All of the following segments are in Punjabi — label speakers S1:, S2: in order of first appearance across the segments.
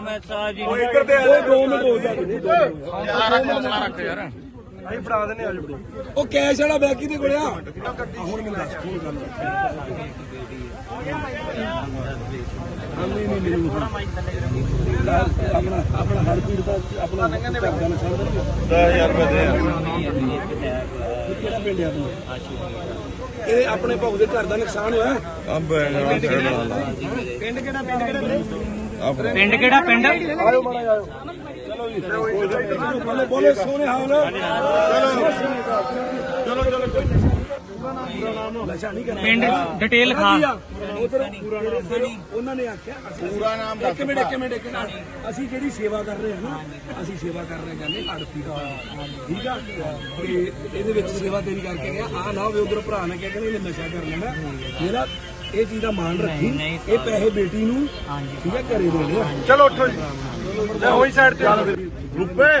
S1: ਮੈਂ ਸਾਹ ਜੀ
S2: ਉਹ ਇੱਧਰ ਤੇ
S3: ਉਹ 2 ਮਿੰਟ ਹੋ ਜਾਣਗੇ
S2: ਅਸੀਂ ਫੜਾ ਦਿੰਦੇ ਆ ਜੋ
S3: ਉਹ ਕੈਸ਼ ਵਾਲਾ ਬੈਗ ਕਿਹਦੇ ਕੋਲ ਆ? ਹੁਣ ਮੈਨੂੰ ਦੱਸ ਫੋਨ ਕਰ ਲੈ ਨਹੀਂ ਨਹੀਂ ਨਹੀਂ। ਆਪਣਾ ਆਪਣਾ ਹਰ ਪੀੜ ਦਾ ਆਪਣਾ ਕਰਦਾ ਨਾ ਸਮਝ
S2: 10000 ਰੁਪਏ ਦੇ
S3: ਕਿਹੜਾ ਪਿੰਡ ਆ ਤੂੰ? ਇਹ ਆਪਣੇ ਭੌਗ ਦੇ ਘਰ ਦਾ ਨੁਕਸਾਨ ਹੋਇਆ।
S2: ਅੰਬ
S3: ਪਿੰਡ ਕਿਹੜਾ ਪਿੰਡ ਕਿਹੜਾ
S1: ਪਿੰਡ ਕਿਹੜਾ ਪਿੰਡ?
S3: ਆਇਓ ਮਾੜਾ ਆਇਓ। ਚਲੋ ਜੀ। ਬੋਲੇ ਬੋਲੇ ਸੋਹਣੇ ਹਾਲ। ਚਲੋ ਚਲੋ ਚਲੋ। ਨਸ਼ਾ ਨਹੀਂ ਕਰਨਾ
S1: ਪਿੰਡ ਡਿਟੇਲ ਲਿਖਾ
S3: ਉਧਰ ਉਹਨਾਂ ਨੇ ਆਖਿਆ ਪੂਰਾ ਨਾਮ ਦੱਸ ਇੱਕ ਮਿੰਟ ਇੱਕ ਮਿੰਟ ਇੱਕ ਮਿੰਟ। ਅਸੀਂ ਜਿਹੜੀ ਸੇਵਾ ਕਰ ਰਹੇ ਹਾਂ ਨਾ ਅਸੀਂ ਸੇਵਾ ਕਰ ਰਹੇ ਕਹਿੰਦੇ ਅੜਤੀ ਦਾ। ਠੀਕ ਆ? ਤੇ ਇਹਦੇ ਵਿੱਚ ਸੇਵਾ ਤੇਰੀ ਕਰਕੇ ਗਿਆ। ਆ ਨਾ ਹੋਵੇ ਉਧਰ ਭਰਾ ਨੇ ਕਿਹਾ ਕਿ ਇਹਨੇ ਨਸ਼ਾ ਕਰ ਲੈਣਾ ਇਹ ਚੀਜ਼ ਦਾ ਮਾਣ ਰੱਖੀ ਇਹ ਪੈਸੇ ਬੇਟੀ ਨੂੰ ਠੀਕ ਆ ਘਰੇ ਦੇ ਦੇ
S2: ਚਲੋ ਉੱਠੋ ਜੀ। ਲੈ ਹੋਈ ਸਾਈਡ ਤੇ। ਰੁਪਏ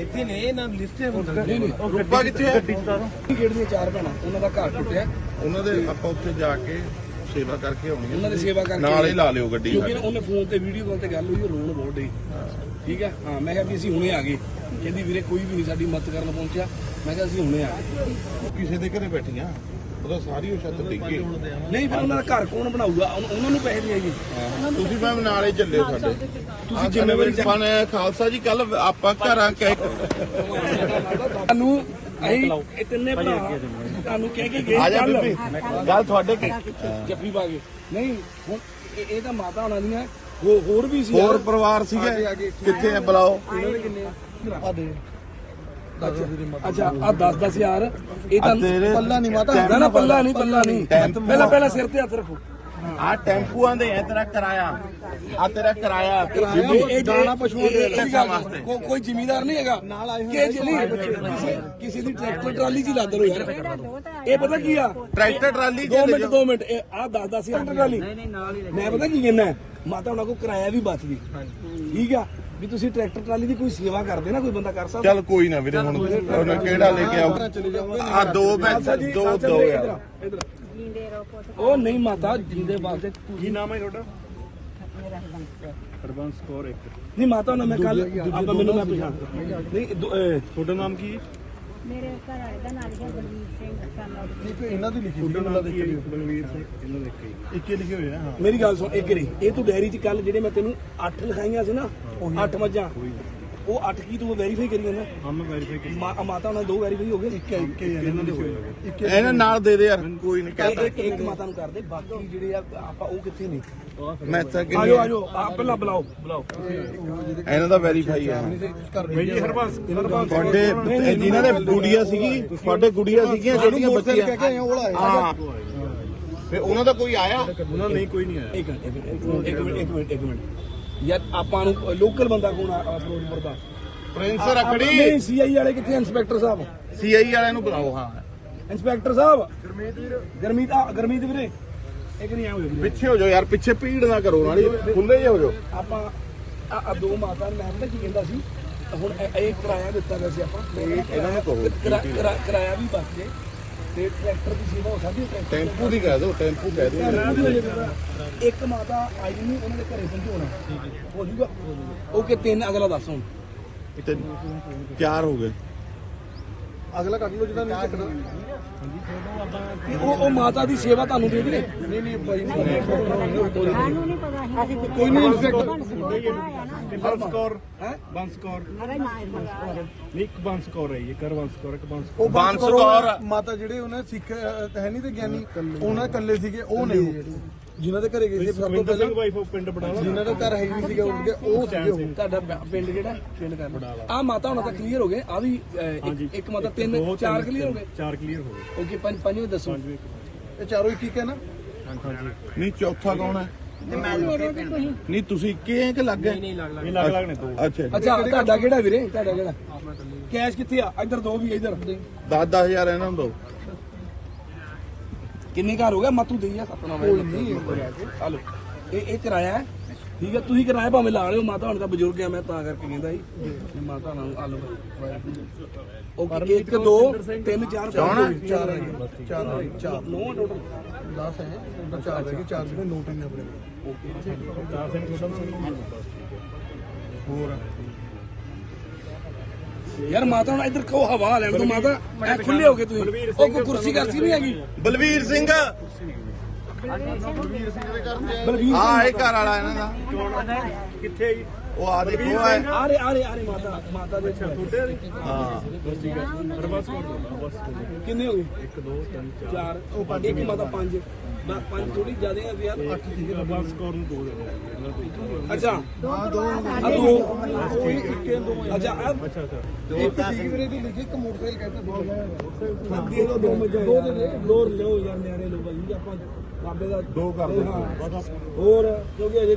S3: ਇੱਥੇ ਨੇ ਇਹ ਨਾਮ ਲਿਸਟ ਹੈ ਨਹੀਂ। ਨਹੀਂ
S2: ਰੁਪਾ ਕਿੱਥੇ ਹੈ?
S3: ਗੇੜ ਦੀਆਂ ਚਾਰ ਭੈਣਾਂ ਉਹਨਾਂ ਦਾ ਘਰ ਟੁੱਟਿਆ।
S4: ਉਹਨਾਂ ਦੇ ਆਪਾਂ ਉੱਥੇ ਜਾ ਕੇ ਸੇਵਾ ਕਰਕੇ ਆਉਣੀ
S3: ਉਹਨਾਂ ਦੀ ਸੇਵਾ ਕਰਕੇ
S4: ਨਾਲ ਹੀ ਲਾ ਲਿਓ ਗੱਡੀ
S3: ਕਿਉਂਕਿ ਉਹਨੇ ਫੋਨ ਤੇ ਵੀਡੀਓ ਕਾਲ ਤੇ ਗੱਲ ਹੋਈ ਉਹ ਰੋਣ ਬਹੁਤ ਡਈ। ਠੀਕ ਹੈ? ਹਾਂ ਮੈਂ ਕਿਹਾ ਵੀ ਅਸੀਂ ਹੁਣੇ ਆ ਗਏ। ਕਹਿੰਦੀ ਵੀਰੇ ਕੋਈ ਵੀ ਨਹੀਂ ਸਾਡੀ ਮਦਦ ਕਰਨ ਪਹੁੰਚਿਆ। ਮੈਂ ਕਿਹਾ ਅਸੀਂ ਹੁਣੇ ਆ ਗਏ।
S4: ਕਿਸੇ ਦੇ ਘਰੇ ਬੈਠੀਆਂ। ਉਹਦਾ ਸਾਰੀ ਉਹ ਛੱਤ ਡਿੱਗ ਗਈ।
S3: ਨਹੀਂ ਫਿਰ ਉਹਨਾਂ ਦਾ ਘਰ ਕੌਣ ਬਣਾਊਗਾ? ਉਹਨ- ਉਹਨਾਂ ਨੂੰ ਪੈਸੇ ਦੇਈਏ
S4: ਤੁਸੀਂ ਮੈਮ ਨਾਲ ਹੀ ਚੱਲਿਓ ਸਾਡੇ।
S3: ਤੁਸੀਂ ਜ਼ਿੰਮੇਵਾਰੀ
S4: ਫਨ ਖਾਲਸਾ ਜੀ ਕੱਲ ਆਪਾਂ ਘਰਾਂ ਕਹਿ
S3: ਤੁਹਾਨੂੰ ਅਸੀਂ ਇਹ ਤਿੰਨੇ ਭਰਾ ਤੁਹਾਨੂੰ ਕਹਿ ਕੇ ਗਏ
S4: ਆ ਜਾ
S3: ਕੱਲ੍ਹ।
S4: ਬੀਬੀ ਗੱਲ ਤੁਹਾਡੇ ਕੀ?
S3: ਜੱਫੀ ਪਾ ਕੇ। ਨਹੀਂ ਹੁਣ ਇਹ ਇਹ ਤਾਂ ਮਾਤਾ ਹੋਣਾ ਦੀਆਂ ਹੋ- ਹੋਰ ਵੀ ਸੀ
S4: ਹੋਰ। ਪਰਿਵਾਰ ਸੀਗੇ? ਕਿੱਥੇ ਆ? ਬੁਲਾਓ।
S3: ਇਹਨਾਂ ਦੇ ਕਿੰਨੇ? ਆ ਦੇ। ਅੱਛਾ ਆ 10 10000 ਇਹ ਤਾਂ
S4: ਆ ਤੇਰੇ
S3: ਪੱਲਾ ਨਹੀਂ ਮਾਤਾ ਨਾ ਨਾ ਪੱਲਾ ਨਹੀਂ ਪੱਲਾ ਨਹੀਂ।
S4: ਟੈਂਪੂ।
S3: ਪਹਿਲਾਂ ਪਹਿਲਾਂ ਸਿਰ ਤੇ ਹੱਥ ਰੱਖੋ।
S4: ਆ ਟੈਂਪੂਆਂ ਦੇ ਐ ਤੇਰਾ ਕਿਰਾਇਆ। ਆ ਤੇਰਾ ਕਿਰਾਇਆ।
S3: ਇਹ ਦਾਣਾ ਪਸ਼ੂਆਂ ਦੇ
S4: ਲੱਗਾ ਵਾਸਤੇ।
S3: ਕੋ- ਕੋਈ ਜ਼ਿਮੀਦਾਰ ਨਹੀਂ ਹੈਗਾ। ਨਾਲ ਆਏ ਹੋਏ ਕਿਸੇ ਕਿਸੇ ਦੀ ਟਰੈਕਟਰ ਟਰਾਲੀ 'ਚ ਹੀ ਲੱਦ ਲੋ ਯਾਰ। ਇਹ ਪਤਾ ਕੀ ਆ?
S4: ਟਰੈਕਟਰ ਟਰਾਲੀ
S3: 2
S4: ਚ
S3: ਮਿੰਟ 2 ਮਿੰਟ। ਇਹ ਆ 10 10 ਹਜ਼ਾਰ ਟਰਾਲੀ। ਮੈਂ ਪਤਾ ਕੀ ਕਹਿੰਦਾ? ਮਾਤਾ ਉਹਨਾਂ ਕੋ ਕਿਰਾਇਆ ਵੀ ਬਚ ਗਈ ਠੀਕ ਆ? ਵੀ ਤੁਸੀਂ ਟਰੈਕਟਰ ਟਰਾਲੀ ਦੀ ਕੋਈ ਸੇਵਾ ਕਰਦੇ ਨਾ ਕੋਈ ਬੰਦਾ ਕਰ ਸਕਦਾ।
S4: ਚੱਲ ਕੋਈ ਨਾ ਵੀਰੇ ਹੁਣ ਉਹਨਾਂ ਕਿਹੜਾ ਲੈ ਕੇ ਆਉ ਆ ਦੋ ਮੈਂ ਦੋ ਦੋ ਯਾਰ।
S3: ਇਧਰ ਉਹ ਨਹੀਂ ਮਾਤਾ ਜਿੰਦੇ ਵਾਸਤੇ
S2: ਕੀ ਨਾਮ ਹੈ ਤੁਹਾਡਾ? ਹਰਬੰਸ ਕੌਰ। ਇੱਕ।
S3: ਨਹੀਂ ਮਾਤਾ ਉਹਨਾਂ ਮੈਂ ਕੱਲ ਆਪਾਂ ਮੈਨੂੰ ਮੈਂ ਪਛਾਣ ਨਹੀਂ
S2: ਤੁਹਾਡਾ ਨਾਮ ਕੀ ਹੈ?
S5: ਮੇਰੇ ਘਰ ਵਾਲੇ ਦਾ ਨਾਮ ਹੈ ਬਲਵੀਰ ਸਿੰਘ ਸਾਨੂੰ
S2: ਇੱਕ ਇਹਨਾਂ ਦੀ ਲਿਖੀ ਤੁਹਾਡਾ ਨਾਮ ਕੀ ਹੈ? ਬਲਵੀਰ ਸਿੰਘ ਇਹਨਾਂ ਦੇ ਇੱਕ ਇੱਕ ਹੀ ਲਿਖੇ ਹੋਏ ਆ ਹਾਂ।
S3: ਮੇਰੀ ਗੱਲ ਸੁਣ ਇੱਕ ਰੀ ਇਹ ਤੂੰ ਡੈਰੀ 'ਚ ਕੱਲ ਜਿਹੜੇ ਮੈਂ ਤੈਨੂੰ 8 ਲਿਖਾਈਆਂ ਸੀ ਨਾ 8 ਮੱਝਾਂ ਉਹ। 8 ਕੀ ਤੂੰ ਵੈਰੀਫਾਈ ਕਰੀ ਜਾਂਦਾ?
S2: ਹਾਂ ਮੈਂ ਵੈਰੀਫਾਈ ਕੀਤਾ
S3: ਮਾ- ਮਾਤਾ ਉਹਨਾਂ ਦੇ ਦੋ ਵੈਰੀਫਾਈ ਹੋ ਗਏ? ਇੱਕ
S2: ਇੱਕ ਇਹਨਾਂ ਦੇ ਹੋਏ। ਇੱਕ
S4: ਇਹਨਾਂ ਨਾਲ ਦੇ ਦੇ ਯਾਰ ਕੋਈ ਨਹੀਂ
S3: ਇੱਕ
S4: ਕਹਤਾ
S3: ਇੱਕ ਮਾਤਾ ਨੂੰ ਕਰਦੇ ਬਾਕੀ ਜਿਹੜੇ ਆ ਆਪਾਂ ਉਹ ਕਿੱਥੇ ਨੇ?
S4: ਮੈਂ ਤਾਂ
S3: ਆਜੋ
S4: ਕਿੰਨੀ
S3: ਆਜੋ ਆ ਪਹਿਲਾਂ ਬੁਲਾਓ ਬੁਲਾਓ।
S4: ਇਹਨਾਂ ਦਾ ਵੈਰੀਫਾਈ ਆ।
S2: ਬਈ ਜੀ ਹਰਬੰਸ ਹਰਬੰਸ।
S4: ਤੁਹਾਡੇ ਜਿਨ੍ਹਾਂ ਦੇ ਗੁੜੀਆ ਸੀਗੀ ਤੁਹਾਡੇ ਗੁੜੀਆਂ ਸੀਗੀਆਂ ਜਿਹੜੀਆਂ ਬੱਚੀਆਂ। ਹਾਂ। ਫੇ ਉਹਨਾਂ ਦਾ ਕੋਈ ਆਇਆ?
S2: ਉਹਨਾਂ ਨਹੀਂ ਕੋਈ ਨਹੀਂ ਆਇਆ।
S3: ਇੱਕ ਮਿੰਟ ਇੱਕ ਮਿੰਟ ਇੱਕ ਮਿੰਟ ਇੱਕ ਮਿੰਟ ਇੱਕ ਮਿੰਟ। ਯਾਰ ਆਪਾਂ ਨੂੰ ਲੋਕਲ ਬੰਦਾ ਕੋਣ ਆ ਆ ਫਿਰੋਜ਼ਪੁਰ ਦਾ
S4: ਪ੍ਰਿੰਸ
S3: ਨਹੀਂ
S4: ਰਖੜੀ
S3: ਸੀਆਈ ਵਾਲੇ ਕਿੱਥੇ ਇੰਸਪੈਕਟਰ ਸਾਹਿਬ।
S4: ਸੀਆਈ ਵਾਲਿਆਂ ਨੂੰ ਬੁਲਾਓ ਹਾਂ।
S3: ਇੰਸਪੈਕਟਰ ਸਾਹਿਬ। ਗਰਮੀਤ ਵੀਰ। ਗਰਮੀਤ ਆ ਗਰਮੀਤ ਵੀਰੇ ਇੱਕ ਨਹੀਂ ਆਉਂ ਵੀਰੇ।
S4: ਪਿੱਛੇ ਹੋ ਜਾਓ ਯਾਰ ਪਿੱਛੇ ਭੀੜ ਨਾ ਕਰੋ ਨਾਲੇ ਖੁੱਲੇ ਜਿਹੇ ਹੋ ਜਾਓ।
S3: ਆਪਾਂ ਆ ਆ ਦੋ ਮਾਤਾ ਨੂੰ ਮੈਂ ਪਤਾ ਕੀ ਕਹਿੰਦਾ ਸੀ? ਹੁਣ ਇਹ- ਇਹ ਕਿਰਾਇਆ ਦਿੱਤਾ ਗਿਆ ਸੀ ਆਪਾਂ। ਤੇ
S4: ਇਹਨਾਂ ਨੂੰ ਕਹੋ
S3: ਕਿਰਾ- ਕਿਰਾ- ਕਿਰਾਇਆ ਵੀ ਬਚ ਜੇ। ਤੇ ਟਰੈਕਟਰ ਦੀ ਸੇਵਾ ਹੋ ਸਕਦੀ ਹੈ?
S4: ਟੈਂਪੂ ਦੀ ਕਹਿ ਦਿਓ ਟੈਂਪੂ ਕਹਿ ਦਿਓ।
S3: ਇੱਕ ਮਾਤਾ ਆਈ ਨਹੀਂ ਉਹਨਾਂ ਦੇ ਘਰੇ ਪਹੁੰਚਾਉਣਾ ਹੋ ਜੂਗਾ ਓਕੇ ਤਿੰਨ ਅਗਲਾ ਦੱਸ ਹੁਣ।
S4: ਤੇ ਚਾਰ ਹੋ ਗਏ।
S2: ਅਗਲਾ ਕੱਢ ਲਓ ਜਿਹੜਾ ਨਹੀਂ ਚੱਕਣਾ।
S3: ਉਹ ਉਹ ਮਾਤਾ ਦੀ ਸੇਵਾ ਤੁਹਾਨੂੰ ਦੇ ਦੇ
S2: ਨਹੀਂ ਨਹੀਂ ਬਾਈ
S5: ਸਾਨੂੰ ਨਹੀਂ ਪਤਾ ਅਸੀਂ
S2: ਕੋਈ ਨਹੀਂ
S5: ਬੰਸ
S2: ਕੌਰ
S3: ਹੈ?
S2: ਬੰਸ ਕੌਰ।
S5: ਅਰੇ ਨਾ ਇਹ
S2: ਨਹੀਂ ਇੱਕ ਬੰਸ ਕੌਰ ਹੈ ਇਹ ਕਰ ਬੰਸ ਕੌਰ ਇੱਕ ਬੰਸ
S4: ਉਹ ਬਾਂਸ ਕੌਰ
S6: ਮਾਤਾ ਜਿਹੜੇ ਉਹਨਾਂ ਸਿੱਖ ਹੈ ਨਹੀਂ ਤੇ ਗਿਆਨੀ ਉਹਨਾਂ ਇਕੱਲੇ ਸੀਗੇ ਉਹ ਨੇ। ਉਹ ਜਿਨ੍ਹਾਂ ਦੇ ਘਰੇ ਗਏ ਸੀ ਸਭ ਤੋਂ
S2: ਸੁਖਵਿੰਦਰ ਸਿੰਘ
S6: ਪਹਿਲਾਂ
S2: ਵਾਈਫ ਆਫ ਪਿੰਡ ਬੜਾਲਾ
S6: ਜਿਨ੍ਹਾਂ ਦਾ ਘਰ ਹੈ ਹੀ ਨਹੀਂ ਸੀਗਾ ਉਹ ਸੀਗੇ ਉਹ
S3: ਤੁਹਾਡਾ ਬ- ਪਿੰਡ ਕਿਹੜਾ? ਪਿੰਡ ਕਰ ਆ ਮਾਤਾ ਹੁਣ ਤਾਂ ਕਲੀਅਰ ਹੋ ਗਏ ਆ ਵੀ ਅਹ, ਇੱਕ- ਇੱਕ ਮਾਤਾ ਤਿੰਨ ਚਾਰ ਕਲੀਅਰ ਹੋ ਗਏ?
S2: ਚਾਰ ਕਲੀਅਰ ਹੋ ਗਏ।
S3: ਓਕੇ ਪੰਜ ਪੰਜਵੇਂ ਦੱਸੋ।
S6: ਇਹ ਚਾਰੋਂ ਇੱਕ ਇੱਕ ਹੈ ਨਾ
S4: ਨਹੀਂ ਚੌਥਾ ਕੌਣ ਹੈ? ਨਹੀਂ ਤੁਸੀਂ। ਇੱਕੇ ਹੈ ਕਿ ਲੱਗ ਗਏ?
S2: ਇਹ ਲੱਗ ਲੱਗ ਨੇ ਦੋ।
S4: ਅੱਛਾ
S3: ਅੱਛਾ ਤੁਹਾਡਾ ਕਿਹੜਾ ਵੀਰੇ? ਤੁਹਾਡਾ ਕਿਹੜਾ? ਕੈਸ਼ ਕਿੱਥੇ ਆ? ਇੱਧਰ ਦੋ ਵੀ ਇੱਧਰ।
S4: 10 10000 ਇਹਨਾਂ ਨੂੰ ਦਿਓ।
S3: ਕਿੰਨੇ ਘਰ ਹੋ ਗਿਆ ਮਾਤੂ ਦੇਈਆ ਸਤਨਾਮ ਕੋਈ ਨਹੀਂ। ਹਲੋ। ਇਹ ਇਹ ਕਿਰਾਇਆ ਹੈ? ਠੀਕ ਹੈ ਤੁਸੀਂ ਕਿਰਾਏ ਭਾਵੇਂ ਲਾ ਲਿਓ ਮਾਤਾ ਹੁਣ ਤਾਂ ਬਜ਼ੁਰਗ ਆ ਮੈਂ ਤਾਂ ਕਰਕੇ ਕਹਿੰਦਾ ਵੀ ਮਾਤਾ ਨਾਲ ਆ ਲਓ ਉਹ 1 2 3 4
S4: ਕੌਣ ਆ?
S3: ਚਾਰ ਆ ਗਏ
S6: ਚਾਰ ਆ ਗਏ, ਚਾਰ।
S3: ਨੋ ਟੋਟਲ
S6: 10 ਹੈ। ਉਹਦਾ ਚਾਰ ਰਹਿ ਗਏ ਚਾਰ ਜਿਹੜੇ ਨੋਟ ਨੇ ਆਪਣੇ
S3: ਯਾਰ ਮਾਤਾ ਨੂੰ ਇੱਧਰ ਕਹੋ ਹਵਾ ਲੈਣ ਤੋਂ ਮਾਤਾ ਐ ਖੁੱਲੇ ਹੋ ਕੇ ਤੁਸੀਂ। ਉਹ ਕੋਈ ਕੁਰਸੀ ਕਰਸੀ ਨਹੀਂ ਹੈਗੀ?
S4: ਬਲਵੀਰ ਸਿੰਘ।
S3: ਬਲਵੀਰ
S4: ਆ। ਇਹ ਘਰ ਵਾਲਾ ਇਹਨਾਂ ਦਾ।
S2: ਕਿੱਥੇ ਜੀ?
S4: ਉਹ ਆ ਦੇਖੋ ਆ
S3: ਆ ਰੇ ਆ ਰੇ ਆ ਰੇ ਮਾਤਾ ਮਾਤਾ ਦੇ ਛੋਟੇ
S4: ਹਾਂ।
S2: ਬਸ ਕਰ ਦੋ ਬਸ
S3: ਕਿੰਨੇ ਹੋ ਗਏ? 1 2 3 4 ਉਹ ਇੱਕ ਮਾਤਾ 5 ਪੰਜ ਥੋੜੀ ਜ਼ਿਆਦਾ ਆ ਯਾਰ 8 ਸੀਗੇ
S2: ਬਸ ਕਰ ਨੂੰ ਦੋ ਦੇ
S3: ਅੱਛਾ।
S6: ਹਾਂ ਦੋ।
S3: ਆ ਦੋ।
S6: ਉਹ ਇੱਕੇ ਦੋ
S3: ਅੱਛਾ
S2: ਅੱਛਾ ਅੱਛਾ।
S6: ਇੱਕ ਸੀਗੀ ਵੀਰੇ ਦੀ ਲਿਖੀ ਇੱਕ ਮੋਟਰਸਾਈਕਲ ਕਹਿੰਦੇ ਦੋ
S3: ਦੇ ਦੋ ਦੋ ਮਜਾ ਦੋ ਦੇ ਦੇ ਲੋਰ ਲਿਓ ਯਾਰ ਨਿਆਰੇ ਲੋ ਭਾਈ ਆਪਾਂ ਬਾਬੇ ਦਾ
S4: ਦੋ ਕਰ।
S3: ਹਾਂ। ਹੋਰ ਕਿਉਂਕਿ ਅਜੇ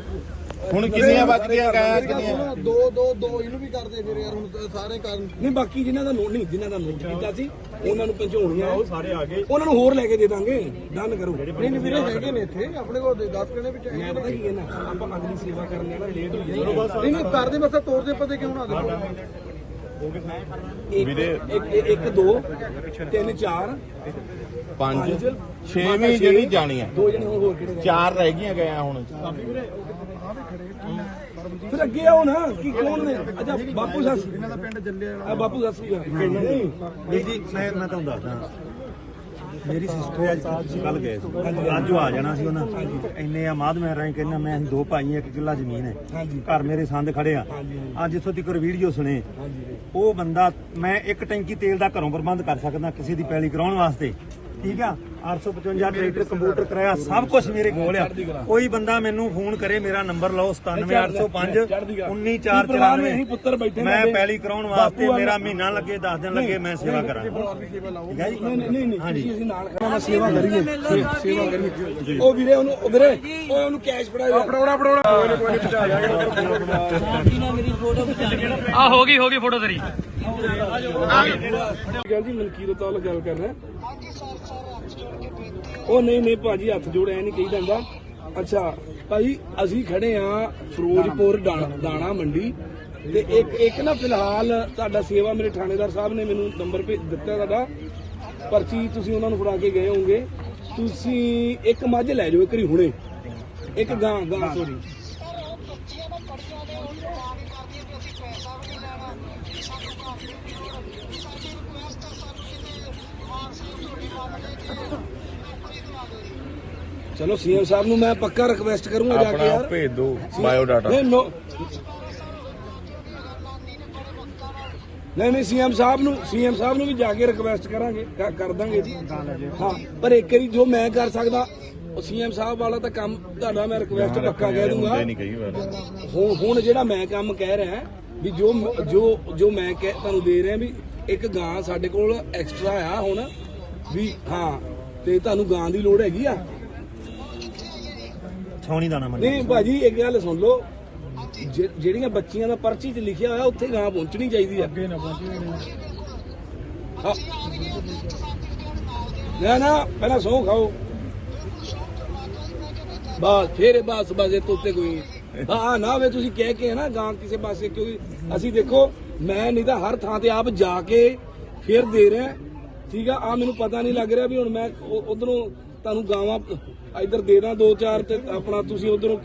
S4: ਹੁਣ ਕਿੰਨੀਆਂ ਵੱਜ ਗਈਆਂ ਗਾਇਆ ਕਿੰਨੀਆਂ?
S6: ਦੋ ਦੋ ਦੋ ਇਹਨੂੰ ਵੀ ਕਰਦੇ ਫਿਰ ਯਾਰ ਹੁਣ ਤਾਂ ਸਾਰੇ ਕਰਨ।
S3: ਨਹੀਂ ਬਾਕੀ ਜਿਨ੍ਹਾਂ ਦਾ ਨੋਟ ਨਹੀਂ ਜਿਨ੍ਹਾਂ ਦਾ ਨੋਟ ਕੀਤਾ ਸੀ ਉਹਨਾਂ ਨੂੰ ਪਹੁੰਚਾਉਣੀਆਂ
S2: ਉਹ ਸਾਰੇ ਆ ਗਏ।
S3: ਉਹਨਾਂ ਨੂੰ ਹੋਰ ਲੈ ਕੇ ਦੇ ਦਾਂਗੇ। ਡਨ ਕਰੋ।
S6: ਨਹੀਂ ਨਹੀਂ ਵੀਰੇ ਹੈਗੇ ਨੇ ਇੱਥੇ ਆਪਣੇ ਕੋਲ 10 ਕਣੇ ਵਿੱਚ
S3: ਮੈਂ ਪਤਾ ਕੀ ਕਹਿਣਾ ਆਪਾਂ ਅਗਲੀ ਸੇਵਾ ਕਰਨ ਜਾਣਾ ਲੇਟ ਹੋ ਜਾਏਗਾ
S6: ਨਹੀਂ ਨਹੀਂ ਕਰਦੇ ਬਸ ਤੋੜ ਦੇ ਪਤੇ ਕਿਉਂ ਨਾ ਦੇਖੋ।
S3: ਇੱਕ ਇੱਕ ਇੱਕ ਦੋ ਤਿੰਨ ਚਾਰ
S4: ਪੰਜ ਛੇਵੀਂ ਜਿਹੜੀ ਜਾਣੀ ਆ
S3: ਦੋ ਜਣੇ ਹੋਰ ਕਿਹੜੇ
S4: ਚਾਰ ਰਹਿ ਗਈਆਂ ਗਏ ਹੁਣ?
S3: ਫਿਰ ਅੱਗੇ ਆਓ ਨਾ ਕੀ ਕੌਣ ਨੇ? ਅੱਛਾ ਬਾਪੂ ਸੱਸ।
S6: ਇਹਨਾਂ ਦਾ ਪਿੰਡ ਜੱਲੇ ਵਾਲਾ।
S3: ਆ ਬਾਪੂ ਸੱਸ ਵੀ ਨਹੀਂ
S7: ਜੀ ਮੈਂ ਮੈਂ ਤੁਹਾਨੂੰ ਦੱਸਦਾ। ਮੇਰੀ ਸਿਸਟਰ ਅੱਜ ਕੱਲ ਗਏ ਸੀ। ਅੱਜ ਉਹ ਆ ਜਾਣਾ ਸੀ ਉਹਨਾਂ। ਇੰਨੇ ਆ ਮਾਧ ਮੈਂ ਰਾਈ ਕਹਿੰਦਾ ਮੈਂ ਦੋ ਭਾਈ ਇੱਕ ਕਿੱਲਾ ਜ਼ਮੀਨ ਹੈ। ਘਰ ਮੇਰੇ ਸੰਦ ਖੜੇ ਆ। ਅੱਜ ਇੱਥੋਂ ਤੱਕ ਵੀਡੀਓ ਸੁਣੇ। ਉਹ ਬੰਦਾ ਮੈਂ ਇੱਕ ਟੈਂਕੀ ਤੇਲ ਦਾ ਘਰੋਂ ਪ੍ਰਬੰਧ ਕਰ ਸਕਦਾ ਕਿਸੇ ਦੀ ਪੈਲੀ ਕਰਾਉਣ ਵਾਸਤੇ। ਠੀਕ ਆ 855 ਟਰੈਕਟਰ ਕੰਪਿਊਟਰ ਕਰਾਇਆ ਸਭ ਕੁਝ ਮੇਰੇ ਕੋਲ ਆ ਕੋਈ ਬੰਦਾ ਮੈਨੂੰ ਫੋਨ ਕਰੇ ਮੇਰਾ ਨੰਬਰ ਲਓ 97805 19494
S3: ਅਸੀਂ ਪੁੱਤਰ ਬੈਠੇ
S7: ਮੈਂ। ਪੈਲੀ ਕਰਾਉਣ ਵਾਸਤੇ ਮੇਰਾ ਮਹੀਨਾ ਲੱਗੇ 10 ਦਿਨ ਲੱਗੇ ਮੈਂ ਸੇਵਾ ਕਰਾਂ ਠੀਕ ਹੈ ਜੀ
S3: ਨਹੀਂ ਨਹੀਂ ਤੁਸੀਂ ਅਸੀਂ ਨਾਲ ਸੇਵਾ ਕਰੀਏ ਸੇਵਾ ਕਰੀਏ ਉਹ ਵੀਰੇ ਉਹਨੂੰ ਉਹ ਵੀਰੇ ਉਹ ਉਹਨੂੰ ਕੈਸ਼ ਫੜਾ
S6: ਫੜਾਉਣਾ ਫੜਾਉਣਾ ਕੋਈ ਕੋਈ ਨਹੀਂ ਪਹੁੰਚਾ ਦਿਆਂਗੇ
S1: ਆ ਹੋ ਗਈ ਹੋ ਗਈ ਫੋਟੋ ਤੇਰੀ
S3: ਗੱਲ ਜੀ ਮਨਕੀਰਤ ਵਾਲ ਗੱਲ ਕਰ ਰਿਹਾ ਉਹ ਨਹੀਂ ਨਹੀਂ ਭਾਜੀ, ਹੱਥ ਜੋੜਿਆ ਨਹੀਂ ਕਹੀ ਜਾਂਦਾ। ਅੱਛਾ, ਭਾਜੀ, ਅਸੀਂ ਖੜੇ ਆ ਫਿਰੋਜ਼ਪੁਰ ਦਾਣਾ ਦਾਣਾ ਮੰਡੀ। ਤੇ ਇੱਕ ਇੱਕ ਨਾ ਫਿਲਹਾਲ ਤੁਹਾਡਾ ਸੇਵਾ ਮੇਰੇ ਥਾਣੇਦਾਰ ਸਾਹਿਬ ਨੇ ਮੈਨੂੰ ਨੰਬਰ ਭੇਜ ਦਿੱਤਾ ਤੁਹਾਡਾ। ਪਰਚੀ ਤੁਸੀਂ ਉਹਨਾਂ ਨੂੰ ਫੜਾ ਕੇ ਗਏ ਹੋਵੋਗੇ। ਤੁਸੀਂ ਇੱਕ ਮੱਝ ਲੈ ਜਾਓ, ਇੱਕ ਰੀ ਹੁਣੇ। ਇੱਕ ਗਾਂ ਗਾਂ ਸੋਰੀ ਚਲੋ ਸੀਐਮ ਸਾਹਿਬ ਨੂੰ ਮੈਂ ਪੱਕਾ ਰਿਕਵੈਸਟ ਕਰੂੰਗਾ ਜਾ ਕੇ
S4: ਆਪਣਾ
S3: ਯਾਰ।
S4: ਭੇਜ ਦਿਓ ਬਾਇਓ ਡਾਟਾ
S3: ਨਹੀਂ ਨੋ ਨਹੀਂ ਨਹੀਂ ਸੀਐਮ ਸਾਹਿਬ ਨੂੰ ਸੀਐਮ ਸਾਹਿਬ ਨੂੰ ਵੀ ਜਾ ਕੇ ਰਿਕਵੈਸਟ ਕਰਾਂਗੇ ਕ- ਕਰ ਦਾਂਗੇ। ਜੀ ਹਾਂ ਪਰ ਇੱਕ ਵਾਰੀ ਜੋ ਮੈਂ ਕਰ ਸਕਦਾ ਉਹ ਸੀਐਮ ਸਾਹਿਬ ਵਾਲਾ ਤਾਂ ਕੰਮ ਤੁਹਾਡਾ ਮੈਂ ਰਿਕਵੈਸਟ ਪੱਕਾ ਕਹਿ ਦੂੰਗਾ।
S4: ਨਹੀਂ ਕਈ ਵਾਰ
S3: ਹੁਣ ਹੁਣ ਜਿਹੜਾ ਮੈਂ ਕੰਮ ਕਹਿ ਰਿਹਾ ਵੀ ਜੋ ਜੋ ਜੋ ਮੈਂ ਕਹਿ ਤੁਹਾਨੂੰ ਦੇ ਰਿਹਾ ਵੀ ਇੱਕ ਗਾਂ ਸਾਡੇ ਕੋਲ ਐਕਸਟਰਾ ਆ ਹੁਣ ਵੀ ਹਾਂ ਤੇ ਤੁਹਾਨੂੰ ਗਾਂ ਦੀ ਲੋੜ ਹੈਗੀ ਆ।
S7: ਛੌਣੀ ਦਾਣਾ ਮੰਡੀ
S3: ਨਹੀਂ ਭਾਜੀ ਇੱਕ ਗੱਲ ਸੁਣ ਲਓ। ਜਿ- ਜਿਹੜੀਆਂ ਬੱਚੀਆਂ ਦਾ ਪਰਚੀ 'ਚ ਲਿਖਿਆ ਹੋਇਆ ਉੱਥੇ ਗਾਂ ਪਹੁੰਚਣੀ ਚਾਹੀਦੀ ਆ। ਅੱਗੇ ਨਾ ਨਾ ਨਾ ਪਹਿਲਾਂ ਸੌ ਖਾਓ। ਬਸ ਫੇਰ ਬਸ ਬਸ ਇਹ ਤੋਂ ਉੱਤੇ ਕੋਈ ਹਾਂ ਨਾ ਵੇ ਤੁਸੀਂ ਕਹਿ ਕੇ ਨਾ ਗਾਂ ਕਿਸੇ ਪਾਸੇ ਕਿਉਂਕਿ ਅਸੀਂ ਦੇਖੋ ਮੈਂ ਨਹੀਂ ਤਾਂ ਹਰ ਥਾਂ ਤੇ ਆਪ ਜਾ ਕੇ ਫੇਰ ਦੇ ਰਿਹਾ। ਠੀਕ ਆ ਆ ਮੈਨੂੰ ਪਤਾ ਨਹੀਂ ਲੱਗ ਰਿਹਾ ਵੀ ਹੁਣ ਮੈਂ ਉਧਰੋਂ ਤੁਹਾਨੂੰ ਗਾਵਾਂ ਇਧਰ ਦੇ ਦਾਂ ਦੋ ਚਾਰ ਤੇ ਆਪਣਾ ਤੁਸੀਂ ਉਧਰੋਂ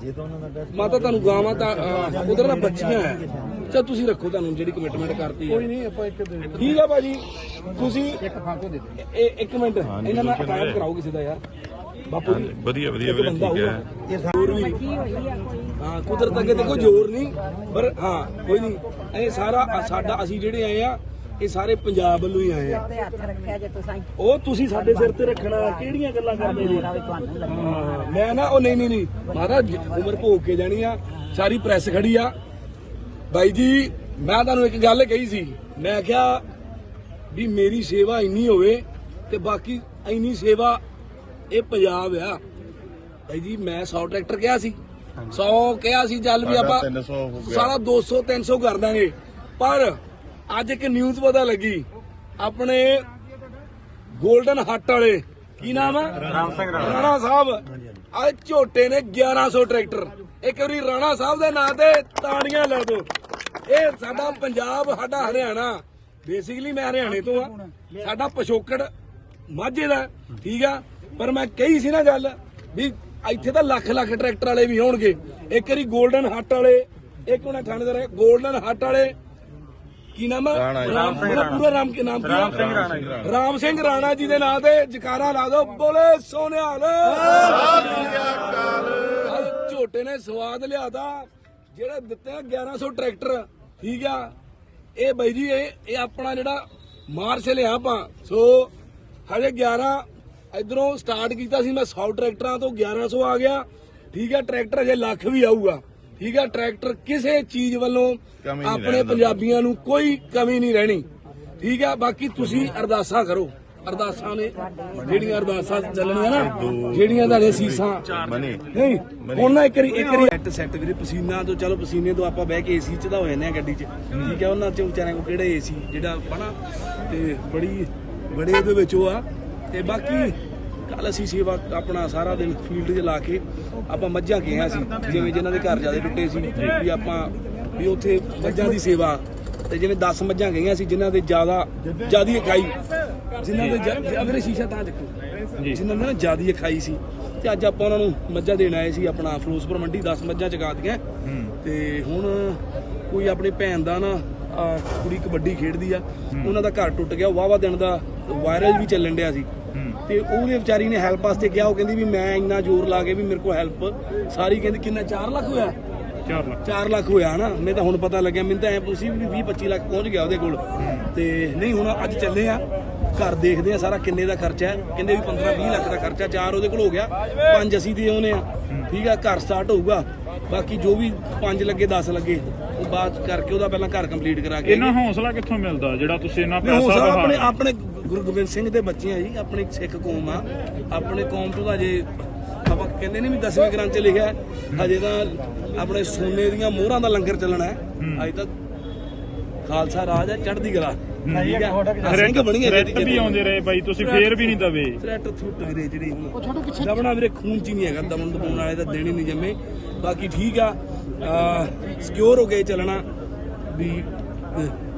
S7: ਜੇ ਤਾਂ ਉਹਨਾਂ ਦਾ
S3: ਮਾਤਾ ਤੁਹਾਨੂੰ ਗਾਵਾਂ ਤਾਂ ਉਧਰ ਦਾ ਬੱਚੀਆਂ ਹੈ। ਚਾ ਤੁਸੀਂ ਰੱਖੋ ਤੁਹਾਨੂੰ ਜਿਹੜੀ ਕਮਿਟਮੈਂਟ ਕਰਤੀ ਹੈ।
S6: ਕੋਈ ਨਹੀਂ ਆਪਾਂ ਇੱਕ ਦੇ
S3: ਠੀਕ ਆ ਭਾਜੀ। ਤੁਸੀਂ ਇੱਕ ਫਾਂਕੋ ਦੇ ਦਿਓ। ਇੱਕ ਮਿੰਟ ਇਹਨਾਂ ਨਾਲ ਅਟੈਕ ਕਰਾਓ ਕਿਸੇ ਦਾ ਯਾਰ। ਬਾਪੂ ਜੀ
S4: ਵਧੀਆ ਵਧੀਆ ਵੀਰੇ ਠੀਕ ਹੈ।
S3: ਇਹ ਜ਼ੋਰ ਵੀ।
S5: ਕੀ ਹੋਈ ਆ ਕੋਈ?
S3: ਹਾਂ ਕੁਦਰਤ ਅੱਗੇ ਦੇਖੋ ਜ਼ੋਰ ਨਹੀਂ ਪਰ ਹਾਂ ਕੋਈ ਨਹੀਂ। ਇਹ ਸਾਰਾ ਸਾਡਾ ਅਸੀਂ ਜਿਹੜੇ ਆਏ ਆ ਇਹ ਸਾਰੇ ਪੰਜਾਬ ਵੱਲੋਂ ਹੀ ਆਏ ਆ।
S5: ਤੇ ਹੱਥ ਰੱਖਿਆ ਜੇ ਤੁਸੀਂ।
S3: ਉਹ ਤੁਸੀਂ ਸਾਡੇ ਸਿਰ ਤੇ ਰੱਖਣਾ ਕਿਹੜੀਆਂ ਗੱਲਾਂ ਕਰਦੇ ਜੀ ਹਾਂ, ਮੈਂ ਨਾ ਉਹ ਨਹੀਂ ਨਹੀਂ ਨਹੀਂ। ਮਹਾਰਾਜ ਉਮਰ ਭੋਗ ਕੇ ਜਾਣੀ ਆ। ਸਾਰੀ ਪ੍ਰੈਸ ਖੜੀ ਆ। ਬਾਈ ਜੀ ਮੈਂ ਤੁਹਾਨੂੰ ਇੱਕ ਗੱਲ ਕਹੀ ਸੀ। ਮੈਂ ਕਿਹਾ ਵੀ ਮੇਰੀ ਸੇਵਾ ਇੰਨੀ ਹੋਵੇ ਤੇ ਬਾਕੀ ਇੰਨੀ ਸੇਵਾ ਇਹ ਪੰਜਾਬ ਆ। ਬਾਈ ਜੀ ਮੈਂ 100 ਟਰੈਕਟਰ ਕਿਹਾ ਸੀ। 100 ਕਿਹਾ ਸੀ ਚੱਲ ਵੀ
S4: ਸਾਡਾ
S3: ਆਪਾਂ
S4: 300 ਹੋ ਗਿਆ।
S3: ਸਾਰਾ 200 300 ਕਰ ਦਾਂਗੇ। ਪਰ ਅੱਜ ਇੱਕ ਨਿਊਜ਼ ਪਤਾ ਲੱਗੀ। ਆਪਣੇ ਗੋਲਡਨ ਹੱਟ ਵਾਲੇ। ਕੀ ਨਾਮ ਹੈ ਰਾਮ ਸਿੰਘ ਰਾਣਾ। ਸਾਹਿਬ। ਅੱਜ ਝੋਟੇ ਨੇ 1100 ਟਰੈਕਟਰ। ਇੱਕ ਵਾਰੀ ਰਾਣਾ ਸਾਹਿਬ ਦੇ ਨਾਂ ਤੇ ਤਾੜੀਆਂ ਲੈ ਦਿਓ। ਇਹ ਸਾਡਾ ਪੰਜਾਬ ਸਾਡਾ ਹਰਿਆਣਾ। ਬੇਸਿਕਲੀ ਮੈਂ ਹਰਿਆਣੇ ਤੋਂ ਆ। ਸਾਡਾ ਪਸ਼ੋਕੜ ਮਾਝੇ ਦਾ। ਠੀਕ ਆ? ਪਰ ਮੈਂ ਕਹੀ ਸੀ ਨਾ ਗੱਲ ਵੀ ਇੱਥੇ ਤਾਂ ਲੱਖ ਲੱਖ ਟਰੈਕਟਰ ਵਾਲੇ ਵੀ ਹੋਣਗੇ। ਇੱਕ ਵਾਰੀ ਗੋਲਡਨ ਹੱਟ ਵਾਲੇ। ਇੱਕ ਹੁਣ ਠਾਣੇ ਦਾ ਗੋਲਡਨ ਹੱਟ ਵਾਲੇ। ਕੀ ਨਾਮ ਹੈ ਰਾਮ ਉਹਦਾ ਪੂਰਾ ਰਾਮ ਕੀ ਨਾਮ ਕੀ ਰਾਮ ਸਿੰਘ ਰਾਣਾ ਜੀ। ਰਾਮ ਸਿੰਘ ਰਾਣਾ ਜੀ ਦੇ ਨਾਂ ਤੇ ਜਕਾਰਾ ਲਾ ਦਿਓ। ਬੋਲੇ ਸੋਨਿਹਾਲ ਅੱਜ ਝੋਟੇ ਨੇ ਸਵਾਦ ਲਿਆਦਾ ਜਿਹੜੇ ਦਿੱਤੇ ਆ 1100 ਟਰੈਕਟਰ। ਠੀਕ ਆ। ਇਹ ਬਾਈ ਜੀ ਇਹ ਇਹ ਆਪਣਾ ਜਿਹੜਾ ਮਾਰਚ ਲਿਆ ਆਪਾਂ। ਸੋ ਹਜੇ 11 ਇਧਰੋਂ ਸਟਾਰਟ ਕੀਤਾ ਸੀ ਮੈਂ 100 ਟਰੈਕਟਰਾਂ ਤੋਂ 1100 ਆ ਗਿਆ। ਠੀਕ ਆ ਟਰੈਕਟਰ ਹਜੇ ਲੱਖ ਵੀ ਆਊਗਾ। ਠੀਕ ਆ ਟਰੈਕਟਰ ਕਿਸੇ ਚੀਜ਼ ਵੱਲੋਂ ਆਪਣੇ ਪੰਜਾਬੀਆਂ ਨੂੰ ਕੋਈ ਕਮੀ ਨਹੀਂ ਰਹਿਣੀ। ਠੀਕ ਆ ਬਾਕੀ ਤੁਸੀਂ ਅਰਦਾਸਾਂ ਕਰੋ। ਅਰਦਾਸਾਂ ਨੇ ਜਿਹੜੀਆਂ ਅਰਦਾਸਾਂ ਚੱਲਣੀਆਂ ਨਾ ਜਿਹੜੀਆਂ ਤੁਹਾਡੇ ਸੀਸਾਂ। ਨਹੀਂ ਹੁਣ ਨਾ ਇੱਕ ਵਾਰੀ ਇੱਕ ਵਾਰੀ ਸੈੱਟ ਸੈੱਟ ਵੀਰੇ ਪਸੀਨਾ ਤੋਂ ਚਲੋ ਪਸੀਨੇ ਤੋਂ ਆਪਾਂ ਬਹਿ ਕੇ ਏਸੀ ਚ ਤਾਂ ਹੋ ਜਾਂਦੇ ਆ ਗੱਡੀ 'ਚ। ਠੀਕ ਹੈ ਉਹਨਾਂ ਚ ਵਿਚਾਰਿਆਂ ਕੋ ਕਿਹੜਾ ਏਸੀ ਜਿਹੜਾ ਬਣਾ ਤੇ ਬੜੀ ਬੜੇ ਉਹਦੇ ਵਿੱਚ ਉਹ ਆ। ਤੇ ਬਾਕੀ ਕੱਲ ਅਸੀਂ ਸੇਵਾ ਆਪਣਾ ਸਾਰਾ ਦਿਨ ਫੀਲਡ 'ਚ ਲਾ ਕੇ ਆਪਾਂ ਮੱਝਾਂ ਗਏ ਸੀ ਜਿਵੇਂ ਜਿਨ੍ਹਾਂ ਦੇ ਘਰ ਜ਼ਿਆਦਾ ਟੁੱਟੇ ਸੀ ਵੀ ਆਪਾਂ ਵੀ ਉੱਥੇ ਮੱਝਾਂ ਦੀ ਸੇਵਾ ਤੇ ਜਿਵੇਂ 10 ਮੱਝਾਂ ਗਈਆਂ ਸੀ ਜਿਨ੍ਹਾਂ ਦੇ ਜ਼ਿਆਦਾ ਜ਼ਿਆਦੀ ਇਕਾਈ ਜਿਨ੍ਹਾਂ ਦੇ ਅਗਰੇ ਸ਼ੀਸ਼ਾ ਤਾਂ ਚੱਕੋ ਜਿਨ੍ਹਾਂ ਦੇ ਨਾ ਜ਼ਿਆਦੀ ਇਕਾਈ ਸੀ ਤੇ ਅੱਜ ਆਪਾਂ ਉਹਨਾਂ ਨੂੰ ਮੱਝਾਂ ਦੇਣ ਆਏ ਸੀ ਆਪਣਾ ਫਿਰੋਜ਼ਪੁਰ ਮੰਡੀ 10 ਮੱਝਾਂ ਚਗਾ ਦਿੱਤੀਆਂ। ਤੇ ਹੁਣ ਕੋਈ ਆਪਣੀ ਭੈਣ ਦਾ ਨਾ ਕੁੜੀ ਕਬੱਡੀ ਖੇਡਦੀ ਆ ਉਹਨਾਂ ਦਾ ਘਰ ਟੁੱਟ ਗਿਆ ਵਾਵਾ ਦਿਨ ਦਾ ਵਾਇਰਲ ਵੀ ਚੱਲਣ ਡਿਆ ਸੀ। ਤੇ ਉਹਨੇ ਵਿਚਾਰੀ ਨੇ ਹੈਲਪ ਵਾਸਤੇ ਕਿਹਾ ਉਹ ਕਹਿੰਦੀ ਵੀ ਮੈਂ ਇੰਨਾ ਜ਼ੋਰ ਲਾ ਕੇ ਵੀ ਮੇਰੇ ਕੋਲ ਹੈਲਪ ਸਾਰੀ ਕਹਿੰਦੀ ਕਿੰਨਾ 4 ਲੱਖ ਹੋਇਆ? 4 ਲੱਖ। 4 ਲੱਖ ਹੋਇਆ ਨਾ? ਮੈਨੂੰ ਤਾਂ ਹੁਣ ਪਤਾ ਲੱਗਿਆ ਮੈਨੂੰ ਤਾਂ ਐ ਪੁੱਛੀ ਵੀ 20 25 ਲੱਖ ਪਹੁੰਚ ਗਿਆ ਉਹਦੇ ਕੋਲ। ਤੇ ਨਹੀਂ ਹੁਣ ਅੱਜ ਚੱਲੇ ਆ ਘਰ ਦੇਖਦੇ ਆ ਸਾਰਾ ਕਿੰਨੇ ਦਾ ਖਰਚਾ ਹੈ ਕਹਿੰਦੇ ਵੀ 15 20 ਲੱਖ ਦਾ ਖਰਚਾ ਚਾਰ ਉਹਦੇ ਕੋਲ ਹੋ ਗਿਆ ਪੰਜ ਅਸੀਂ ਦੇ ਆਉਨੇ ਆ। ਠੀਕ ਆ ਘਰ ਸਟਾਰਟ ਹੋਊਗਾ। ਬਾਕੀ ਜੋ ਵੀ 5 ਲੱਗੇ 10 ਲੱਗੇ ਉਹ ਬਾਅਦ ਕਰਕੇ ਉਹਦਾ ਪਹਿਲਾਂ ਘਰ ਕੰਪਲੀਟ ਕਰਾ ਕੇ
S8: ਇਹਨਾਂ ਹੌਸਲਾ ਕਿੱਥੋਂ ਮਿਲਦਾ ਜਿਹੜਾ ਤੁਸੀਂ ਇਹਨਾਂ ਪੈਸਾ
S3: ਆਪਣੇ ਆਪਣੇ ਗੁਰੂ ਗੋਬਿੰਦ ਸਿੰਘ ਦੇ ਬੱਚੇ ਆ ਜੀ ਆਪਣੀ ਸਿੱਖ ਕੌਮ ਆ। ਆਪਣੇ ਕੌਮ ਤੋਂ ਤਾਂ ਜੇ ਆਪਾਂ ਕਹਿੰਦੇ ਨੇ ਵੀ 10ਵੇਂ ਗ੍ਰੰਥ ਚ ਲਿਖਿਆ ਹਜੇ ਤਾਂ ਆਪਣੇ ਸੋਨੇ ਦੀਆਂ ਮੋਹਰਾਂ ਦਾ ਲੰਗਰ ਚੱਲਣਾ ਹੈ। ਅਜੇ ਤਾਂ ਖਾਲਸਾ ਰਾਜ ਹੈ ਚੜ੍ਹਦੀ ਕਲਾ। ਠੀਕ ਹੈ? ਸਿੰਘ ਬਣੀ ਹੈ
S8: ਥ੍ਰੈਟ ਵੀ ਆਉਂਦੇ ਰਹੇ ਬਾਈ ਤੁਸੀਂ ਫੇਰ ਵੀ ਨਹੀਂ ਦਵੇ
S3: ਥ੍ਰੈਟ ਥੁੱਟ ਵੀਰੇ ਜਿਹੜੀ ਉਹ ਛੋਟੋ ਪਿੱਛੇ ਦਬਣਾ ਵੀਰੇ ਖੂਨ ਚ ਹੀ ਨਹੀਂ ਹੈਗਾ ਦਮਨ ਦਬਾਉਣ ਵਾਲੇ ਤਾਂ ਦੇਣੀ ਨਹੀਂ ਜੰਮੇ। ਬਾਕੀ ਠੀਕ ਆ। ਸਿਕਿਉਰ ਹੋ ਗਏ ਚੱਲਣਾ ਵੀ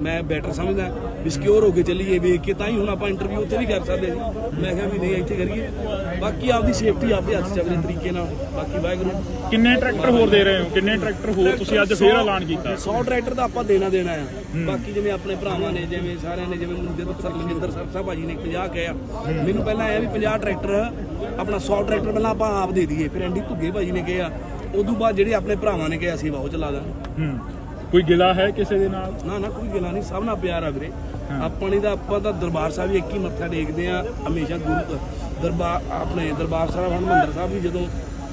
S3: ਮੈਂ ਬੈਟਰ ਸਮਝਦਾ ਵੀ ਸਿਕਿਉਰ ਹੋ ਕੇ ਚੱਲੀਏ ਵੇਖ ਕੇ ਤਾਂ ਹੀ ਹੁਣ ਆਪਾਂ ਇੰਟਰਵਿਊ ਉੱਥੇ ਵੀ ਕਰ ਸਕਦੇ ਸੀ ਮੈਂ ਕਿਹਾ ਵੀ ਨਹੀਂ ਇੱਥੇ ਕਰੀਏ। ਬਾਕੀ ਆਪਦੀ ਸੇਫਟੀ ਆਪਦੇ ਹੱਥ ਚ ਆ ਵੀਰੇ ਤਰੀਕੇ ਨਾਲ। ਬਾਕੀ ਵਾਹਿਗੁਰੂ।
S8: ਕਿੰਨੇ ਟਰੈਕਟਰ ਹੋਰ ਦੇ ਰਹੇ ਹੋ? ਕਿੰਨੇ ਟਰੈਕਟਰ ਹੋਰ ਤੁਸੀਂ ਅੱਜ ਫੇਰ ਐਲਾਨ ਕੀਤਾ?
S3: 100 ਟਰੈਕਟਰ ਦਾ ਆਪਾਂ ਦੇਣਾ ਦੇਣਾ ਆ। ਬਾਕੀ ਜਿਵੇਂ ਆਪਣੇ ਭਰਾਵਾਂ ਨੇ ਜਿਵੇਂ ਸਾਰਿਆਂ ਨੇ ਜਿਵੇਂ ਸਰ ਲੰਗਿੰਦਰ ਸਰ ਸਾਹਿਬ ਭਾਜੀ ਨੇ 50 ਕਿਹਾ ਮੈਨੂੰ ਪਹਿਲਾਂ ਆਇਆ ਵੀ 50 ਟਰੈਕਟਰ ਆਪਣਾ 100 ਟਰੈਕਟਰ ਪਹਿਲਾਂ ਆਪਾਂ ਆਪ ਦੇ ਦਈਏ। ਫਿਰ ਐਂਡੀ ਧੁੱਗੇ ਭਾਜੀ ਨੇ ਕਿਹਾ ਉਦੋਂ ਬਾਅਦ ਜਿਹੜੇ ਆਪਣੇ ਭਰਾਵਾਂ ਨੇ ਕਿਹਾ ਅਸੀਂ ਉਹ ਚਲਾ
S8: ਹੂੰ। ਕੋਈ ਗਿਲਾ ਹੈ ਕਿਸੇ ਦੇ ਨਾਲ?
S3: ਨਾ ਨਾ ਕੋਈ ਗਿਲਾ ਨਹੀਂ ਸਭ ਨਾਲ ਪਿਆਰ ਆ ਵੀਰੇ। ਆਪਣੀ ਦਾ ਆਪਾਂ ਤਾਂ ਦਰਬਾਰ ਸਾਹਿਬ ਵੀ ਇੱਕ ਹੀ ਮੱਥਾ ਟੇਕਦੇ ਆ ਹਮੇਸ਼ਾ ਗੁਰੂ ਦਰਬਾਰ ਆਪਣੇ ਦਰਬਾਰ ਸਾਹਿਬ ਹਰਮੰਦਰ ਸਾਹਿਬ ਵੀ ਜਦੋਂ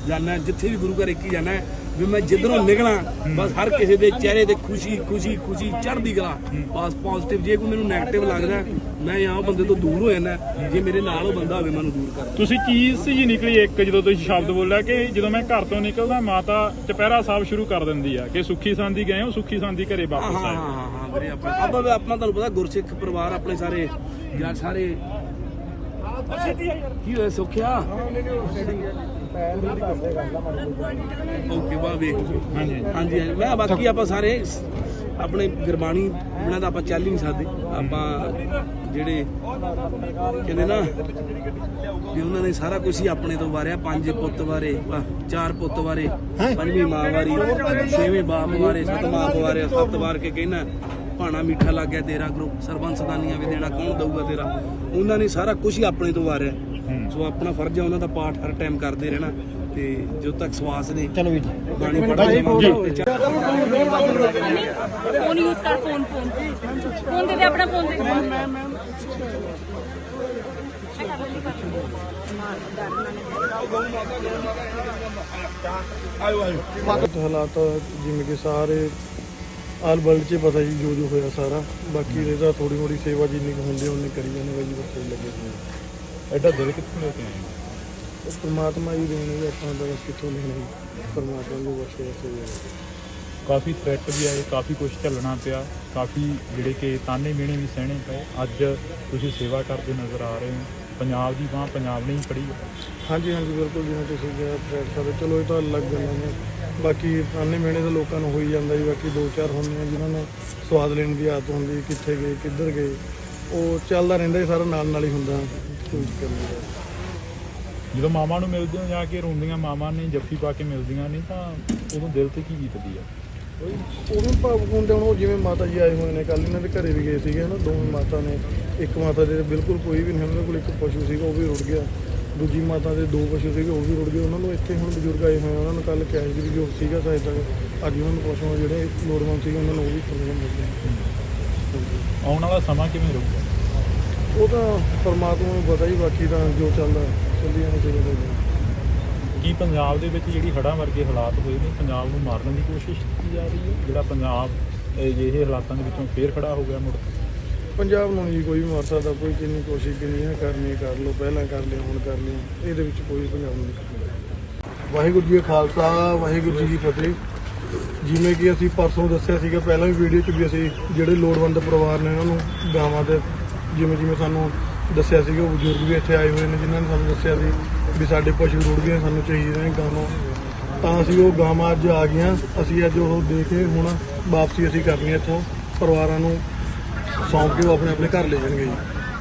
S3: ਜਾਣਾ ਜਿੱਥੇ ਵੀ ਗੁਰੂ ਘਰ ਇੱਕ ਹੀ ਜਾਣਾ ਵੀ ਮੈਂ ਜਿੱਧਰੋਂ ਨਿਕਲਾਂ ਬਸ ਹਰ ਕਿਸੇ ਦੇ ਚਿਹਰੇ ਤੇ ਖੁਸ਼ੀ ਖੁਸ਼ੀ ਖੁਸ਼ੀ ਚੜ੍ਹਦੀ ਕਲਾ। ਬਸ ਪੋਜ਼ਿਟਿਵ ਜੇ ਕੋਈ ਮੈਨੂੰ 네ਗੇਟਿਵ ਲੱਗਦਾ ਮੈਂ ਆਹ ਬੰਦੇ ਤੋਂ ਦੂਰ ਹੋ ਜਾਂਦਾ ਜੇ ਮੇਰੇ ਨਾਲ ਉਹ ਬੰਦਾ ਹੋਵੇ ਮੈਨੂੰ ਦੂਰ ਕਰ
S8: ਤੁਸੀਂ ਚੀਜ਼ ਜੀ ਨਿਕਲੀ ਇੱਕ ਜਦੋਂ ਤੁਸੀਂ ਸ਼ਬਦ ਬੋਲਿਆ ਕਿ ਜਦੋਂ ਮੈਂ ਘਰ ਤੋਂ ਨਿਕਲਦਾ ਮਾਤਾ ਚਪਹਿਰਾ ਸਾਹਿਬ ਸ਼ੁਰੂ ਕਰ ਦਿੰਦੀ ਆ ਕਿ ਸੁੱਖੀ ਸੰਦੀ ਗਏ ਹੋ ਸੁੱਖੀ ਸੰਦੀ ਘਰੇ ਵਾਪਸ
S3: ਹਾਂ
S8: ਆਏ।
S3: ਹਾਂ ਹਾਂ ਵੀਰੇ ਆਪਾਂ ਆਪਾਂ ਵੀ ਆਪਾਂ ਤੁਹਾਨੂੰ ਪਤਾ ਗੁਰਸਿੱਖ ਪਰਿਵਾਰ ਆਪਣੇ ਸਾਰੇ ਯਾਰ ਸਾਰੇ ਕੀ ਹੋਇਆ ਸੁਖਿਆ? ਓਕੇ ਬਾ ਵੇਖ?
S8: ਹਾਂਜੀ
S3: ਹਾਂਜੀ ਮੈਂ ਬਾਕੀ ਆਪਾਂ ਸਾਰੇ ਆਪਣੇ ਗੁਰਬਾਣੀ ਬਿਨਾਂ ਤਾਂ ਆਪਾਂ ਚੱਲ ਹੀ ਨਹੀਂ ਸਕਦੇ। ਆਪਾਂ ਜਿਹੜੇ ਕਹਿੰਦੇ ਨਾ ਵੀ ਉਹਨਾਂ ਨੇ ਸਾਰਾ ਕੁਝ ਹੀ ਆਪਣੇ ਤੋਂ ਵਾਰਿਆ ਪੰਜ ਪੁੱਤ ਵਾਰੇ ਚਾਰ ਪੁੱਤ ਵਾਰੇ ਪੰਜਵੀਂ ਮਾਂ ਵਾਰੀ ਛੇਵੇਂ ਬਾਪ ਵਾਰੇ ਸੱਤਵਾਂ ਬਾਪ ਵਾਰੇ ਸੱਤ ਵਾਰ ਕੇ ਕਹਿਣਾ ਭਾਣਾ ਮਿੱਠਾ ਲੱਗ ਗਿਆ ਤੇਰਾ ਗਰੁੱਪ ਸਰਬੰਸ ਦਾਨੀਆਂ ਵੀ ਦੇਣਾ ਕੌਣ ਦਊਗਾ ਤੇਰਾ? ਉਹਨਾਂ ਨੇ ਸਾਰਾ ਕੁਝ ਹੀ ਆਪਣੇ ਤੋਂ ਵਾਰਿਆ। ਸੋ ਆਪਣਾ ਫਰਜ਼ ਹੈ ਉਹਨਾਂ ਦਾ ਪਾਠ ਹਰ ਟਾਈਮ ਕਰਦੇ ਰਹਿਣਾ ਤੇ ਜਦੋਂ ਤੱਕ ਸਵਾਸ ਨੇ ਚਲੋ ਵੀ ਬਾਣੀ ਜਾਵਾਂਗੇ ਤੇ
S5: ਫੋਨ ਯੂਜ਼ ਕਰ ਫੋਨ ਫੋਨ ਫੋਨ ਦੇ ਦੇ ਆਪਣਾ ਫੋਨ ਦੇ।
S6: ਹਾਲਾਤ ਜਿਵੇਂ ਕਿ ਸਾਰੇ ਆਲ ਵਰਲਡ 'ਚ ਪਤਾ ਜੀ ਜੋ ਜੋ ਹੋਇਆ ਸਾਰਾ। ਬਾਕੀ ਇਹਦਾ ਥੋੜੀ ਥੋੜੀ ਸੇਵਾ ਜਿੰਨੀ ਕੁ ਹੁੰਦੀ ਉਹਨੇ ਕਰੀ ਜਾਂਦੇ ਬਾਈ ਜੀ ਬੱਚੇ ਲੱਗੇ ਹੋਏ
S8: ਐਡਾ ਦਿਲ ਕਿੱਥੋਂ ਲੈ ਕੇ ਆਏ?
S6: ਉਹ ਪ੍ਰਮਾਤਮਾ ਹੀ ਦੇਣ ਜੀ ਆਪਾਂ ਦਾ ਬਸ ਕਿੱਥੋਂ ਲੈਣਾ ਜੀ? ਪ੍ਰਮਾਤਮਾ ਨੂੰ ਬਸ ਵਸੇ
S8: ਕਾਫੀ ਥ੍ਰੈਟ ਵੀ ਆਏ ਕਾਫੀ ਕੁਝ ਝੱਲਣਾ ਪਿਆ ਕਾਫੀ ਜਿਹੜੇ ਕਿ ਤਾਨੇ ਮਿਹਣੇ ਵੀ ਸਹਿਣੇ ਪਏ। ਅੱਜ ਤੁਸੀਂ ਸੇਵਾ ਕਰਦੇ ਨਜ਼ਰ ਆ ਰਹੇ ਹੋ। ਪੰਜਾਬ ਦੀ ਬਾਹ ਪੰਜਾਬ ਨੇ ਹੀ ਫੜੀ ਹੈ
S6: ਹਾਂਜੀ ਹਾਂਜੀ ਬਿਲਕੁਲ ਜਿਵੇਂ ਤੁਸੀਂ ਕਿਹਾ ਥ੍ਰੈਡ ਸਾਡੇ ਚਲੋ ਇਹ ਤਾਂ ਅਲੱਗ ਗੱਲਾਂ ਨੇ। ਬਾਕੀ ਆਨੇ ਮਿਹਣੇ ਤਾਂ ਲੋਕਾਂ ਨੂੰ ਹੋਈ ਜਾਂਦਾ ਜੀ ਬਾਕੀ ਦੋ ਚਾਰ ਹੁੰਦੇ ਆ ਜਿਨ੍ਹਾਂ ਨੂੰ ਸਵਾਦ ਲੈਣ ਦੀ ਆਦਤ ਹੁੰਦੀ ਕਿੱਥੇ ਗਏ ਕਿੱਧਰ ਗਏ। ਉਹ ਚੱਲਦਾ ਰਹਿੰਦਾ ਜੀ ਸਾਰਾ ਨਾਲ ਨਾਲ ਹੀ ਹੁੰਦਾ। ਕੋਈ ਚੱਕਰ ਨਹੀਂ ਗਾ।
S8: ਜਦੋਂ ਮਾਮਾ ਨੂੰ ਮਿਲਦੇ ਹੋ ਜਾ ਕੇ ਰੋਂਦੀਆਂ ਮਾਮਾ ਨੇ ਜੱਫੀ ਪਾ ਕੇ ਮਿਲਦੀਆਂ ਨਹੀਂ ਤਾਂ ਉਦੋਂ ਦਿਲ ਤੇ ਕੀ ਬੀਤਦੀ ਆ?
S6: ਉਹਨੂੰ ਭਾਵੁਕ ਹੁੰਦੇ ਹੁਣ ਉਹ ਜਿਵੇਂ ਮਾਤਾ ਜੀ ਆਏ ਹੋਏ ਨੇ ਕੱਲ ਇਹਨਾਂ ਦੇ ਘਰੇ ਵੀ ਗਏ ਸੀਗੇ ਨਾ ਦੋਵੇਂ ਮਾਤਾ ਨੇ ਇੱਕ ਮਾਤਾ ਦੇ ਬਿਲਕੁਲ ਕੋਈ ਵੀ ਨਹੀਂ ਉਹਨਾਂ ਕੋਲ ਇੱਕ ਪਸ਼ੂ ਸੀਗਾ ਉਹ ਵੀ ਰੁੜ ਗਿਆ। ਦੂਜੀ ਮਾਤਾ ਦੇ ਦੋ ਪਸ਼ੂ ਸੀਗੇ ਉਹ ਵੀ ਰੁੜ ਗਏ। ਉਹਨਾਂ ਨੂੰ ਇੱਥੇ ਹੁਣ ਬਜ਼ੁਰਗ ਆਏ ਹੋਏ ਉਹਨਾਂ ਨੂੰ ਕੱਲ ਕੈਸ਼ ਦੀ ਜੋ ਸੀਗਾ ਸ਼ਾਇਦ ਤੱਕ। ਅੱਜ ਉਹਨਾਂ ਨੂੰ ਪਸ਼ੂ ਜਿਹੜੇ ਲੋੜਵੰਦ ਸੀਗੇ ਉਹਨਾਂ ਨੂੰ ਉਹ ਵੀ ਖਰੀਦਣ ਮਿਲ ਗਏ।
S8: ਆਉਣ ਵਾਲਾ ਸਮਾਂ ਕਿਵੇਂ ਰਹੂਗਾ?
S6: ਉਹ ਤਾਂ ਪਰਮਾਤਮਾ ਨੂੰ ਪਤਾ ਹੀ ਬਾਕੀ ਤਾਂ ਜੋ ਚੱਲਦਾ ਚੱਲੀ ਜਾਣਾ ਚਾਹੀਦਾ।
S8: ਕੀ ਪੰਜਾਬ ਦੇ ਵਿੱਚ ਜਿਹੜੀ ਹੜ੍ਹਾਂ ਵਰਗੇ ਹਾਲਾਤ ਹੋਏ ਨੇ ਪੰਜਾਬ ਨੂੰ ਮਾਰਨ ਦੀ ਕੋਸ਼ਿਸ਼ ਕੀਤੀ ਜਾ ਰਹੀ ਹੈ? ਜਿਹੜਾ ਪੰਜਾਬ ਇਹ ਜਿਹੇ ਹਾਲਾਤਾਂ ਦੇ ਵਿੱਚੋਂ ਫੇਰ ਖੜਾ ਹੋ ਗਿਆ ਮੁੜ ਕੇ?
S6: ਪੰਜਾਬ ਨੂੰ ਨਹੀਂ ਕੋਈ ਵੀ ਮਾਰ ਸਕਦਾ ਕੋਈ ਕਿੰਨੀ ਕੋਸ਼ਿਸ਼ ਕਿੰਨੀ ਹੈ ਕਰਨੀ ਕਰ ਲਓ ਪਹਿਲਾਂ ਕਰ ਲਿਆ ਹੁਣ ਕਰ ਲਿਆ ਇਹਦੇ ਵਿੱਚ ਕੋਈ ਪੰਜਾਬ ਨੂੰ ਨਹੀਂ ਕਰਨਾ ਵਾਹਿਗੁਰੂ ਜੀ ਕਾ ਖਾਲਸਾ ਵਾਹਿਗੁਰੂ ਜੀ ਕੀ ਫਤਿਹ। ਜਿਵੇਂ ਕਿ ਅਸੀਂ ਪਰਸੋਂ ਦੱਸਿਆ ਸੀਗਾ ਪਹਿਲਾਂ ਵੀ ਵੀਡੀਓ 'ਚ ਵੀ ਅਸੀਂ ਜਿਹੜੇ ਲੋੜਵੰਦ ਪਰਿਵਾਰ ਨੇ ਉਹਨਾਂ ਨੂੰ ਗਾਵਾਂ ਦੇ ਜਿਵੇਂ ਜਿਵੇਂ ਸਾਨੂੰ ਦੱਸਿਆ ਸੀਗਾ ਉਹ ਬਜ਼ੁਰਗ ਵੀ ਇੱਥੇ ਆਏ ਹੋਏ ਨੇ ਜਿਨ੍ਹਾਂ ਨੇ ਸਾਨੂੰ ਦੱਸਿਆ ਸੀ ਵੀ ਸਾਡੇ ਪਸ਼ੂ ਰੁੜ ਗਏ ਸਾਨੂੰ ਚਾਹੀਦੇ ਨੇ ਗਾਵਾਂ। ਤਾਂ ਅਸੀਂ ਉਹ ਗਾਵਾਂ ਅੱਜ ਆ ਗਈਆਂ। ਅਸੀਂ ਅੱਜ ਉਹ ਦੇ ਕੇ ਹੁਣ ਵਾਪਸੀ ਅਸੀਂ ਕਰਨੀ ਹੈ ਇੱਥੋਂ। ਪਰਿਵਾਰਾਂ ਨੂੰ ਸੌਂਪ ਕੇ ਉਹ ਆਪਣੇ ਆਪਣੇ ਘਰ ਲੈ ਜਾਣਗੇ ਜੀ।